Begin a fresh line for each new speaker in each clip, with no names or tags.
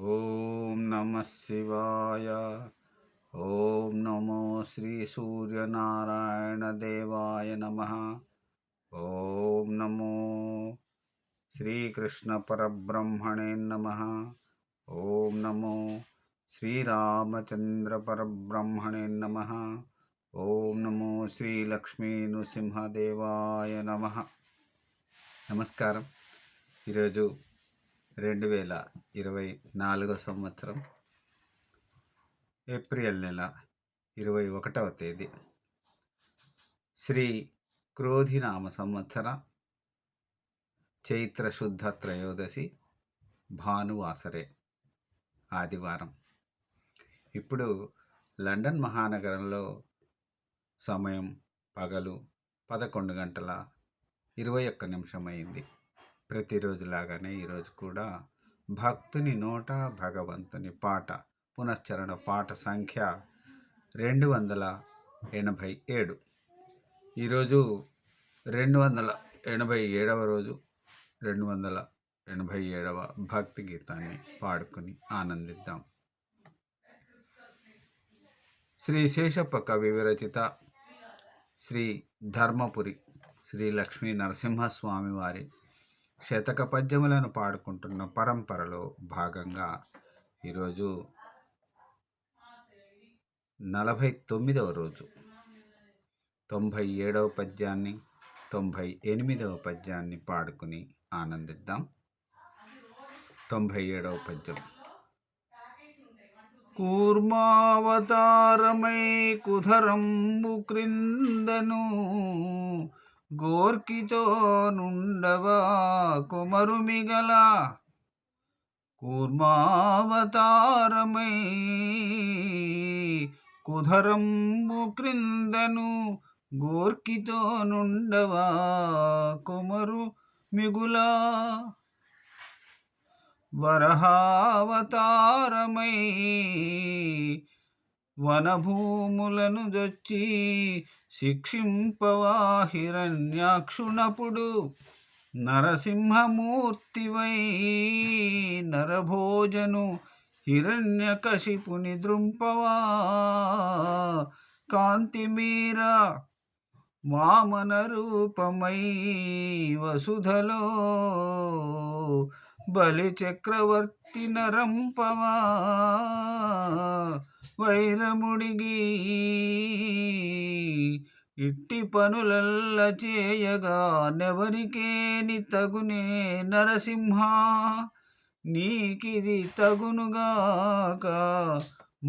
ఓం నమ శివాయ ఓం నమో శ్రీ సూర్యనారాయణ దేవాయ నమ ఓం నమో శ్రీకృష్ణ పరబ్రహ్మణే నమ ఓం నమో శ్రీరామచంద్ర పరబ్రహ్మణే నమ ఓం నమో శ్రీలక్ష్మీ నృసింహదేవాయ నమ నమస్కారం ఈరోజు రెండు వేల ఇరవై నాలుగో సంవత్సరం ఏప్రిల్ నెల ఇరవై ఒకటవ తేదీ. శ్రీ క్రోధినామ సంవత్సర చైత్ర శుద్ధ త్రయోదశి భానువాసరే ఆదివారం. ఇప్పుడు లండన్ మహానగరంలో సమయం పగలు పదకొండు గంటల ఇరవై ఒక్క నిమిషం అయింది. ప్రతిరోజులాగానే ఈరోజు కూడా భక్తుని నోట భగవంతుని పాట. పునశ్చరణ పాట సంఖ్య రెండు వందల ఎనభై ఏడు. ఈరోజు రెండు వందల ఎనభై ఏడవ రోజు రెండు వందల ఎనభై ఏడవ భక్తి గీతాన్ని పాడుకుని ఆనందిద్దాం. శ్రీ శేషప్ప కవి విరచిత శ్రీ ధర్మపురి శ్రీ లక్ష్మీ నరసింహస్వామి వారి శతక పద్యములను పాడుకుంటున్న పరంపరలో భాగంగా ఈరోజు నలభై తొమ్మిదవ రోజు. తొంభై ఏడవ పద్యాన్ని తొంభై ఎనిమిదవ పద్యాన్ని పాడుకుని ఆనందిద్దాం. తొంభై ఏడవ పద్యం. కూర్మావతారమై కుధరంబు క్రిందను గోర్కితో నుండవా కుమరు మిగల కూర్మావతారమై కుధరంబు క్రిందను గోర్కితో నుండవా కుమరు మిగులా వరహావతారమై వనభూములను దొచ్చి శిక్షింపవా హిరణ్యాక్షునపుడు నరసింహమూర్తివై నరభోజను హిరణ్యకశిపుని దృంపవా. కాంతిమీర వామన రూపమై వసుధలో బలి చక్రవర్తి నరంపవా. వైరముడిగి ఇట్టి పనులల్ల చేయగా నెవరికేని తగునే నరసింహ? నీకిది తగునుగాక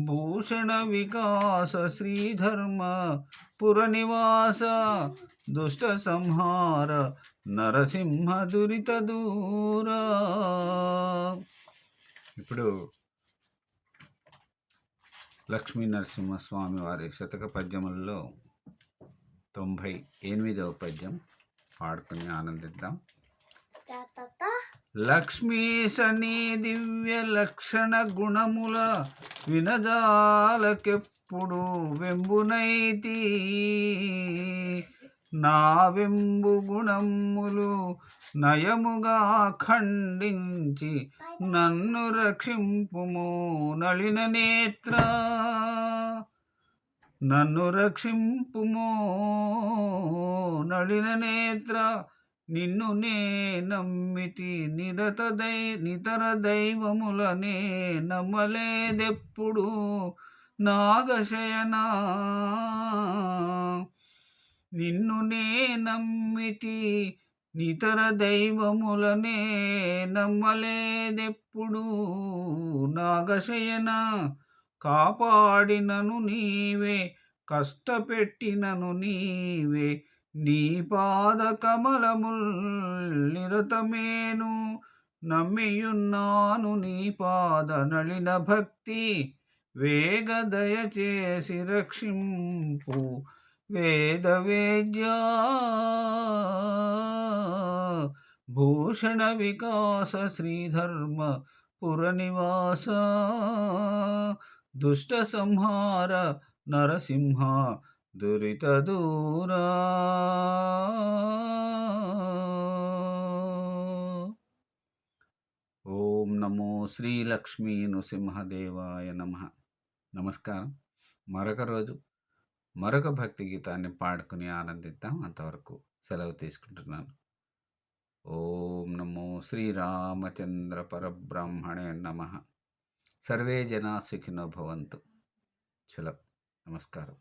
భూషణ వికాస శ్రీధర్మ పురనివాస దుష్ట సంహార నరసింహ దురిత దూరా. ఇప్పుడు లక్ష్మీ నరసింహస్వామి వారి శతక పద్యములలో తొంభై ఎనిమిదవ పద్యం పాడుకుని ఆనందిద్దాం. లక్ష్మీశని దివ్య లక్షణ గుణముల వినజాలకెప్పుడు వెంబునైతి? నా వెంబు గుణములు నయముగా ఖండించి నన్ను రక్షింపుము నళిన నేత్ర. నన్ను రక్షింపుము నళిన నేత్ర. నిన్ను నే నమ్మితి నిరత దై నితర దైవములనే నమ్మలేదెప్పుడు నాగశయనా. నిన్ను నే నమ్మితి నితర దైవములనే నమ్మలేదెప్పుడు? నాగశయన కాపాడినను నీవే కష్టపెట్టినను నీవే నీ పాద కమలముల్ నిరతమేను. నమ్మియున్నాను నీ పాద నళిన భక్తి వేగ దయచేసి రక్షింపు. వేదవేద్యా భూషణ వికాస శ్రీధర్మ పురనివాస దుష్ట సంహార నరసింహ దురిత దూరా. ఓం నమో శ్రీ లక్ష్మీ నృసింహదేవాయ నమ. నమస్కారం. మరొక రోజు మరొక భక్తి గీతాన్ని పాడుకుని ఆనందిద్దాం. అంతవరకు సెలవు తీసుకుంటున్నాను. ఓం నమో శ్రీరామచంద్ర పరబ్రహ్మణే నమ. సర్వే జనా సుఖినో భవంతు. చలో. నమస్కారం.